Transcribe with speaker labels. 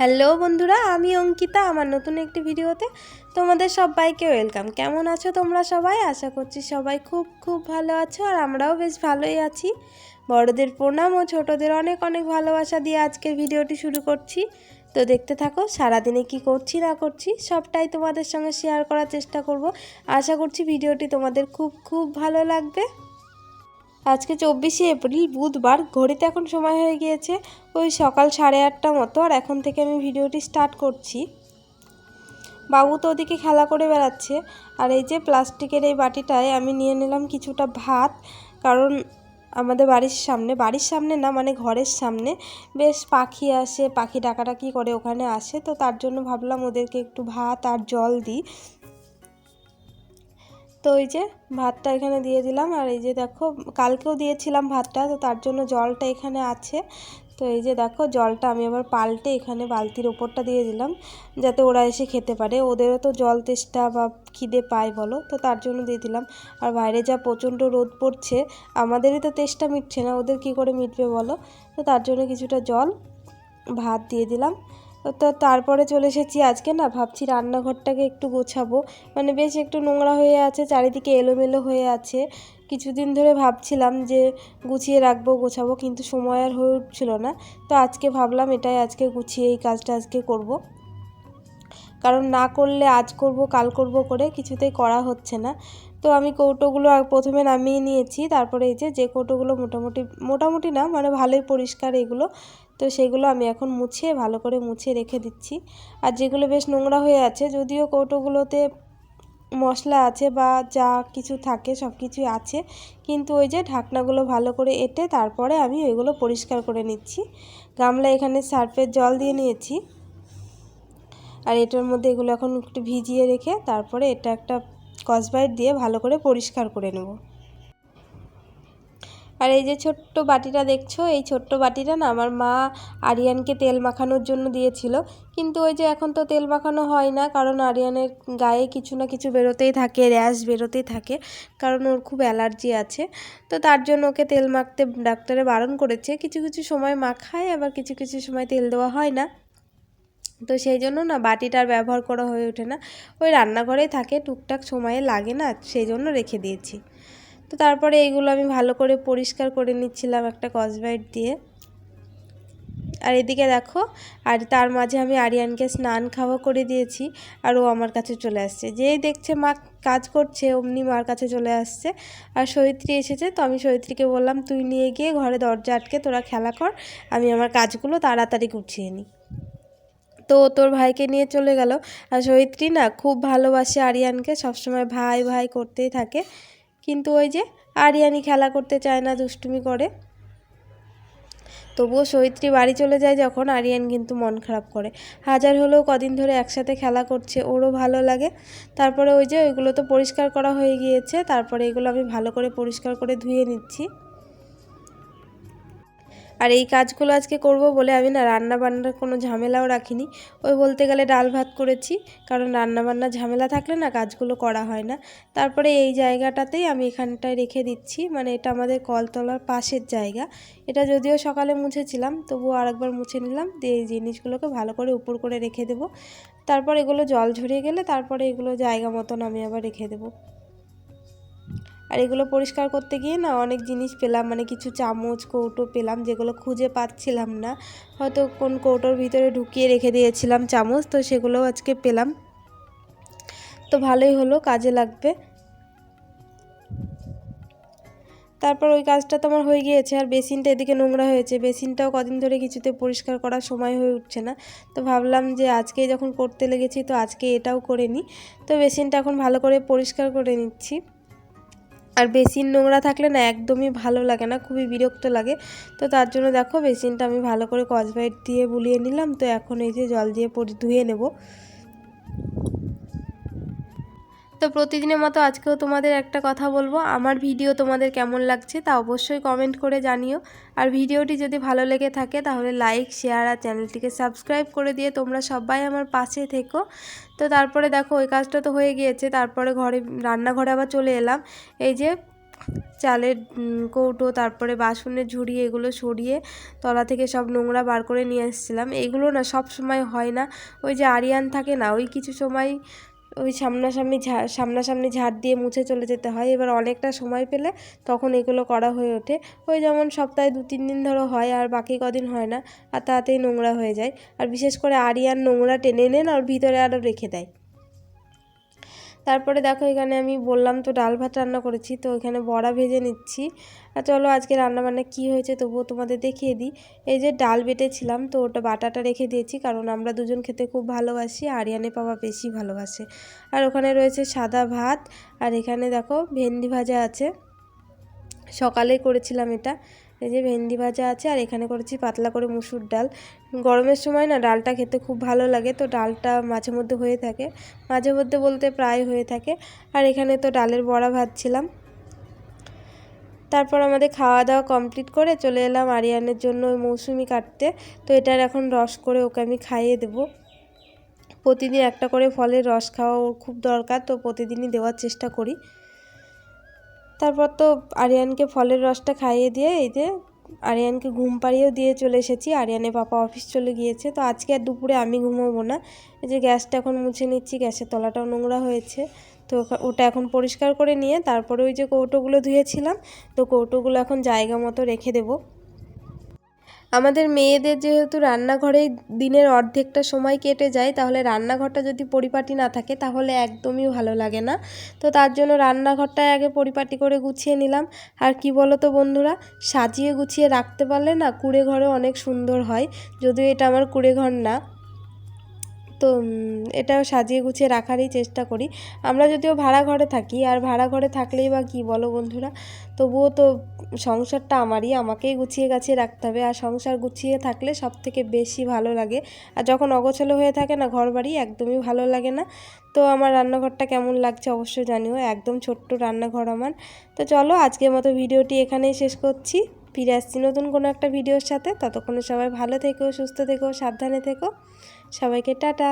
Speaker 1: Hello বন্ধুরা, আমি অঙ্কিতা আমার নতুন একটি ভিডিওতে তোমাদের সবাইকে ওয়েলকাম। কেমন আছো তোমরা সবাই? আশা করছি সবাই খুব খুব ভালো আছো আর আমরাও বেশ ভালোই আছি। বড়দের প্রণাম ও ছোটদের অনেক অনেক ভালোবাসা দিয়ে আজকের ভিডিওটি শুরু করছি। তো দেখতে থাকো, সারাদিনে কি করছি না করছি সবটাই তোমাদের সঙ্গে শেয়ার করার চেষ্টা করব। আশা করছি ভিডিওটি তোমাদের খুব খুব ভালো লাগবে। আজকে চব্বিশে এপ্রিল, বুধবার। ঘড়িতে এখন সময় হয়ে গিয়েছে ওই সকাল সাড়ে আটটা মতো, আর এখন থেকে আমি ভিডিওটি স্টার্ট করছি। বাবু তো ওদিকে খেলা করে বেড়াচ্ছে, আর এই যে প্লাস্টিকের এই বাটিটায় আমি নিয়ে নিলাম কিছুটা ভাত, কারণ আমাদের বাড়ির সামনে বাড়ির সামনে না মানে ঘরের সামনে বেশ পাখি আসে, পাখি ডাকাডাকি করে ওখানে আসে, তো তার জন্য ভাবলাম ওদেরকে একটু ভাত আর জল দিই। তো ওই যে ভাতটা এখানে দিয়ে দিলাম। আর এই যে দেখো, কালকেও দিয়েছিলাম ভাতটা, তো তার জন্য জলটা এখানে আছে। তো এই যে দেখো, জলটা আমি আবার পাল্টে এখানে বালতির ওপরটা দিয়ে দিলাম, যাতে ওরা এসে খেতে পারে। ওদেরও তো জল তেষ্টা বা খিদে পায় বলো, তো তার জন্য দিয়ে দিলাম। আর বাইরে যা প্রচণ্ড রোদ পড়ছে, আমাদেরই তো তেষ্টা মিটছে না, ওদের কি করে মিটবে বলো? তো তার জন্য কিছুটা জল, ভাত দিয়ে দিলাম। তো তারপরে চলে এসেছি আজকে না, ভাবছি রান্নাঘরটাকে একটু গোছাবো। মানে বেশ একটু নোংরা হয়ে আছে, চারিদিকে এলোমেলো হয়ে আছে। কিছুদিন ধরে ভাবছিলাম যে গুছিয়ে রাখব, গোছাবো, কিন্তু সময় আর হয়ে উঠছিল না। তো আজকে ভাবলাম এটাই আজকে গুছিয়ে এই কাজটা আজকে করব। কারণ না করলে আজ করব, কাল করব করে কিছুতেই করা হচ্ছে না। তো আমি কৌটোগুলো প্রথমে নামিয়ে নিয়েছি। তারপরে এই যে যে কৌটোগুলো মোটামুটি মোটামুটি না মানে ভালোই পরিষ্কার এগুলো। তো সেগুলো আমি এখন মুছে ভালো করে মুছে রেখে দিচ্ছি। আর যেগুলো বেশ নোংরা হয়ে আছে, যদিও কৌটোগুলোতে মশলা আছে বা যা কিছু থাকে, সব কিছুই আছে, কিন্তু ওই যে ঢাকনাগুলো ভালো করে এঁটে তারপরে আমি ওইগুলো পরিষ্কার করে নিচ্ছি। গামলা এখানে সার্ফের জল দিয়ে নিয়েছি। আর এটার মধ্যে এগুলো এখন একটু ভিজিয়ে রেখে তারপরে এটা একটা কসবাইট দিয়ে ভালো করে পরিষ্কার করে নেব। আর এই যে ছোট্ট বাটিটা দেখছ, এই ছোট্ট বাটিটা না আমার মা আরিয়ানকে তেল মাখানোর জন্য দিয়েছিল। কিন্তু ওই যে এখন তো তেল মাখানো হয় না, কারণ আরিয়ানের গায়ে কিছু না কিছু বেরোতেই থাকে, র্যাশ বেরোতেই থাকে, কারণ ওর খুব অ্যালার্জি আছে। তো তার জন্য ওকে তেল মাখতে ডাক্তারে বারণ করেছে। কিছু কিছু সময় মাখায়, আবার কিছু কিছু সময় তেল দেওয়া হয় না। তো সেই জন্য না বাটিটার ব্যবহার করা হয়ে ওঠে না। ওই রান্নাঘরেই থাকে, টুকটাক সময়ে লাগে না, সেই জন্য রেখে দিয়েছি। তো তারপরে এইগুলো আমি ভালো করে পরিষ্কার করে নিচ্ছিলাম একটা কসবাইট দিয়ে। আর এদিকে দেখো, আর তার মাঝে আমি আরিয়ানকে স্নান খাওয়া করে দিয়েছি, আর ও আমার কাছে চলে আসছে। যেই দেখছে মা কাজ করছে, অমনি মার কাছে চলে আসছে। আর সৈত্রী এসেছে, তো আমি সৈত্রীকে বললাম, তুই নিয়ে গিয়ে ঘরে দরজা আটকে তোরা খেলা কর, আমি আমার কাজগুলো তাড়াতাড়ি গুছিয়ে নিই। তো তোর ভাইকে নিয়ে চলে গেল। আর সৈত্রী না খুব ভালোবাসে আরিয়ানকে, সবসময় ভাই ভাই করতেই থাকে। কিন্তু ওই যে আরিয়ানি খেলা করতে চায় না, দুষ্টুমি করে। তবুও সৈত্রী বাড়ি চলে যায় যখন আরিয়ান কিন্তু মন খারাপ করে। হাজার হলেও কদিন ধরে একসাথে খেলা করছে, ওরও ভালো লাগে। তারপরে ওই যে ওইগুলো তো পরিষ্কার করা হয়ে গিয়েছে, তারপরে এগুলো আমি ভালো করে পরিষ্কার করে ধুয়ে নিচ্ছি। আর এই কাজগুলো আজকে করব বলে আমি না রান্না বান্নার কোনো ঝামেলাও রাখিনি। ওই বলতে গেলে ডাল ভাত করেছি, কারণ রান্না বান্নার ঝামেলা থাকলে না কাজগুলো করা হয় না। তারপরে এই জায়গাটাতেই আমি এখানটায় রেখে দিচ্ছি মানে এটা আমাদের কলতলার পাশের জায়গা। এটা যদিও সকালে মুছেছিলাম, তবুও আরেকবার মুছে নিলাম, দিয়ে এই জিনিসগুলোকে ভালো করে উপর করে রেখে দেবো। তারপর এগুলো জল ঝরিয়ে গেলে তারপরে এগুলো জায়গা মতন আমি আবার রেখে দেবো। আর এগুলো পরিষ্কার করতে গিয়ে না অনেক জিনিস পেলাম মানে কিছু চামচ, কৌটো পেলাম যেগুলো খুঁজে পাচ্ছিলাম না। হয়তো কোন কৌটোর ভিতরে ঢুকিয়ে রেখে দিয়েছিলাম চামচ, তো সেগুলোও আজকে পেলাম। তো ভালোই হলো, কাজে লাগবে। তারপর ওই কাজটা তো আমার হয়ে গিয়েছে, আর বেসিনটা এদিকে নোংরা হয়েছে। বেসিনটাও কদিন ধরে কিছুতে পরিষ্কার করার সময় হয়ে উঠছে না। তো ভাবলাম যে আজকে যখন করতে লেগেছি, তো আজকে এটাও করে নিই। তো বেসিনটা এখন ভালো করে পরিষ্কার করে নিচ্ছি। আর বেসিন নোংরা থাকলে না একদমই ভালো লাগে না, খুবই বিরক্ত লাগে। তো তার জন্য দেখো বেসিনটা আমি ভালো করে কসবাইট দিয়ে বুলিয়ে নিলাম, তো এখন এই যে জল দিয়ে ধুয়ে নেব। তো প্রতিদিনের মতো আজকেও তোমাদের একটা কথা বলব। আমার ভিডিও তোমাদের কেমন লাগছে তা অবশ্যই কমেন্ট করে জানিও। আর ভিডিওটি যদি ভালো লেগে থাকে তাহলে লাইক শেয়ার আর চ্যানেলটিকে সাবস্ক্রাইব করে দিয়ে তোমরা সবাই আমার পাশে থেকো। তো তারপরে দেখো ওই কাজটা তো হয়ে গিয়েছে, তারপরে ঘরে রান্নাঘরে আবার চলে এলাম। এই যে চালের কৌটো, তারপরে বাসনের ঝুড়ি এগুলো সরিয়ে তলা থেকে সব নোংরা বার করে নিয়ে এসেছিলাম। এইগুলো না সব সময় হয় না। ওই যে আরিয়ান থাকে না, ওই কিছু সময় ওই সামনাসামনি ঝা, সামনাসামনি ঝাড় দিয়ে মুছে চলে যেতে হয়। এবার অনেকটা সময় পেলে তখন এগুলো করা হয়ে ওঠে। ওই যেমন সপ্তাহে দু তিন দিন ধরো হয় আর বাকি কদিন হয় না, আর তাতেই নোংরা হয়ে যায়। আর বিশেষ করে আরিয়ান নোংরা টেনে নেন আর ভিতরে আরও রেখে দেয়। তারপরে দেখো এখানে আমি বললাম তো ডাল ভাত রান্না করেছি, তো এখানে বড়া ভেজে নিচ্ছি। আর চলো আজকে রান্নাবান্না কি হয়েছে তবুও তোমাদের দেখিয়ে দিই। এই যে ডাল বেটেছিলাম, তো ওটা বাটাটা রেখে দিয়েছি, কারণ আমরা দুজন খেতে খুব ভালোবাসি আরিয়ানে পাওয়া বেশি ভালোবাসে। আর ওখানে রয়েছে সাদা ভাত, আর এখানে দেখো ভেন্ডি ভাজা আছে। সকালে করেছিলাম এটা। এই যে ভেন্ডি ভাজা আছে আর এখানে করেছি পাতলা করে মুসুর ডাল। গরমের সময় না ডালটা খেতে খুব ভালো লাগে তো ডালটা মাঝে মধ্যে হয়ে থাকে। মাঝে মধ্যে বলতে প্রায় হয়ে থাকে। আর এখানে তো ডালের বড়া ভাজছিলাম। তারপর আমাদের খাওয়া দাওয়া কমপ্লিট করে চলে এলাম আরিয়ানের জন্য ওই মৌসুমি কাটতে। তো এটার এখন রস করে ওকে আমি খাইয়ে দেবো। প্রতিদিন একটা করে ফলের রস খাওয়া ওর খুব দরকার, তো প্রতিদিনই দেওয়ার চেষ্টা করি। তারপর তো আরিয়ানকে ফলের রসটা খাইয়ে দিয়ে এই যে আরিয়ানকে ঘুম পাড়িয়েও দিয়ে চলে এসেছি। আরিয়ানের পাপা অফিস চলে গিয়েছে। তো আজকে আর দুপুরে আমি ঘুমোবো না। এই যে গ্যাসটা এখন মুছে নিচ্ছি, গ্যাসের তলাটাও নোংরা হয়েছে। তো ওটা এখন পরিষ্কার করে নিয়ে তারপরে ওই যে কৌটোগুলো ধুয়েছিলাম, তো কৌটোগুলো এখন জায়গা মতো রেখে দেবো। আমাদের মেয়েদের যেহেতু রান্নাঘরেই দিনের অর্ধেকটা সময় কেটে যায়, তাহলে রান্নাঘরটা যদি পরিপাটি না থাকে তাহলে একদমই ভালো লাগে না। তো তার জন্য রান্নাঘরটা আগে পরিপাটি করে গুছিয়ে নিলাম। আর কি বলো তো বন্ধুরা, সাজিয়ে গুছিয়ে রাখতে পারলে না কুড়ে ঘরে অনেক সুন্দর হয়। যদিও এটা আমার কুড়ে ঘর না তো এটাও সাজিয়ে গুছিয়ে রাখারই চেষ্টা করি। আমরা যদিও ভাড়া ঘরে থাকি, আর ভাড়া ঘরে থাকলেই বা কী বলো বন্ধুরা? তবুও তো সংসারটা আমারই, আমাকেই গুছিয়ে গাছিয়ে রাখতে হবে। আর সংসার গুছিয়ে থাকলে সব থেকে বেশি ভালো লাগে। আর যখন অগোছালো হয়ে থাকে না ঘর বাড়ি একদমই ভালো লাগে না। তো আমার রান্নাঘরটা কেমন লাগছে অবশ্যই জানিও, একদম ছোট্ট রান্নাঘর আমার। তো চলো, আজকের মতো ভিডিওটি এখানেই শেষ করছি। ফিরে আসছি নতুন কোনো একটা ভিডিওর সাথে। ততক্ষণে সবাই ভালো থেকো, সুস্থ থেকো, সাবধানে থেকো। সবাইকে টাটা।